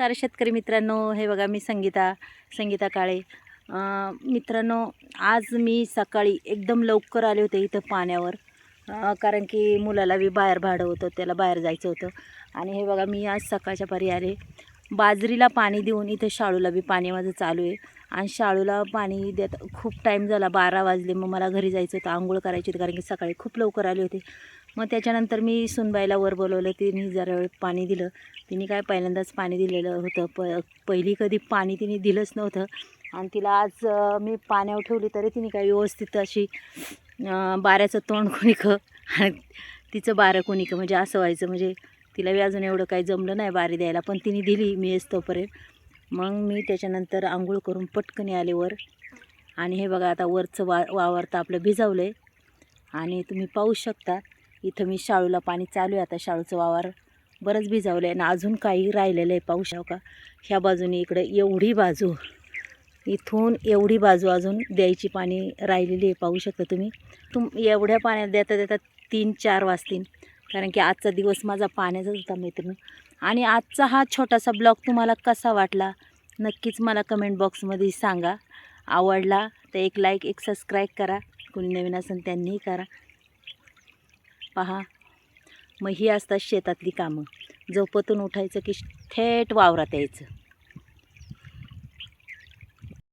नमस्कार शेतकरी मित्रांनो. हे बघा मी संगीता संगीता काळे. मित्रांनो आज मी सकाळी एकदम लवकर आले होते इथं पाण्यावर. कारण की मुलाला बी बाहेर भाडं होतं त्याला बाहेर जायचं होतं. आणि हे बघा मी आज सकाळच्या पारी आले. बाजरीला पाणी देऊन इथं शाळूला बी पाणी माझं चालू आहे. आणि शाळूला पाणी देत खूप टाईम झाला बारा वाजले. मग मला घरी जायचं होतं आंघोळ करायची होती कारण की सकाळी खूप लवकर आले होते. मग त्याच्यानंतर मी सुनबाईला वर बोलवलं तिने जरा वेळ पाणी दिलं. तिने काय पहिल्यांदाच पाणी दिलेलं होतं. प पहिली कधी पाणी तिने दिलंच नव्हतं. आणि तिला आज मी पाण्यावर ठेवली तरी तिने काय व्यवस्थित अशी बाऱ्याचं तोंड कोणीकं आणि तिचं बारं कोणीकं म्हणजे असं व्हायचं. म्हणजे तिला बी अजून एवढं काही जमलं नाही बारी द्यायला पण तिने दिली मी येस तोपर्यंत. मग मी त्याच्यानंतर आंघोळ करून पटकन आले वर. आणि हे बघा आता वरचं वा वावर तर आपलं भिजवलं आहे आणि तुम्ही पाहू शकता इथं मी शाळूला पाणी चालू आहे. आता शाळूचं वावर बरंच भिजवलं आहे आणि अजून काही राहिलेलं आहे पाहू हो शकता ह्या बाजूने इकडे एवढी बाजू. इथून एवढी बाजू अजून द्यायची पाणी राहिलेली आहे. पाहू शकता तुम्ही. तुम एवढ्या पाण्यात देता देता तीन चार वाजतील. कारण की आजचा दिवस माझा पाण्याचाच होता मैत्रीण आणि आजचा हा छोटासा ब्लॉग तुम्हाला कसा वाटला? नक्कीच मला कमेंट बॉक्समध्ये सांगा. आवडला तर एक लाईक एक सबस्क्राईब करा. कोणी नवीन असेल त्यांनीही करा. पहा. मग ही असतात शेतातली कामं. झोपतून उठायचं की थेट वावरात यायचं.